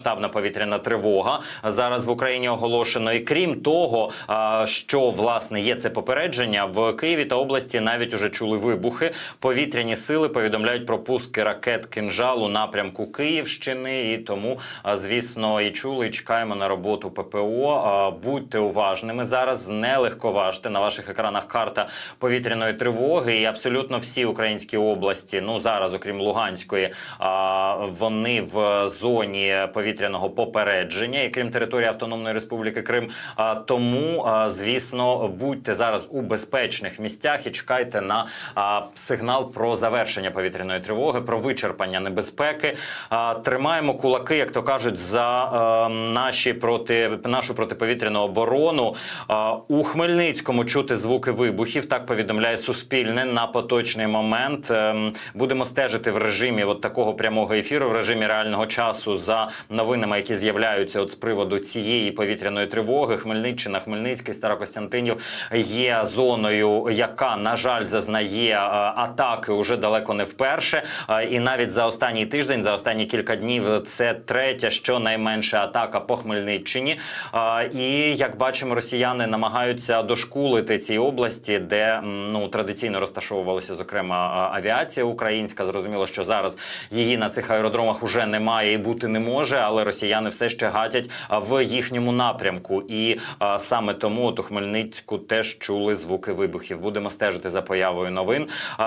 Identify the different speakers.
Speaker 1: Штабна повітряна тривога зараз в Україні оголошено. І крім того, що власне є це попередження в Києві та області, навіть уже чули вибухи. Повітряні сили повідомляють про пуски ракет кинжал у напрямку Київщини. І тому, звісно, і чули, і чекаємо на роботу ППО. Будьте уважними зараз. Не легковажте на ваших екранах карта повітряної тривоги. І абсолютно всі українські області, ну зараз, окрім Луганської, вони в зоні повітряного попередження, і крім території Автономної Республіки Крим. А, Тому, звісно, будьте зараз у безпечних місцях і чекайте на сигнал про завершення повітряної тривоги, про вичерпання небезпеки. Тримаємо кулаки, як то кажуть, за наші проти нашу протиповітряну оборону. У Хмельницькому чути звуки вибухів. Так повідомляє Суспільне на поточний момент. Ем, Будемо стежити в режимі от такого прямого ефіру, в режимі реального часу за новинами, які з'являються от з приводу цієї повітряної тривоги. Хмельниччина, Хмельницький, Старокостянтинів є зоною, яка на жаль зазнає е, атаки уже далеко не вперше. Е, І навіть за останній тиждень, за останні кілька днів, це третя, щонайменше атака по Хмельниччині. Е, І як бачимо, росіяни намагаються дошкулити ці області, де ну традиційно розташовувалася зокрема авіація українська. Зрозуміло, що зараз її на цих аеродромах уже немає і бути не може, але росіяни все ще гатять в їхньому напрямку. І а, саме тому от у Хмельницьку теж чули звуки вибухів. Будемо стежити за появою новин.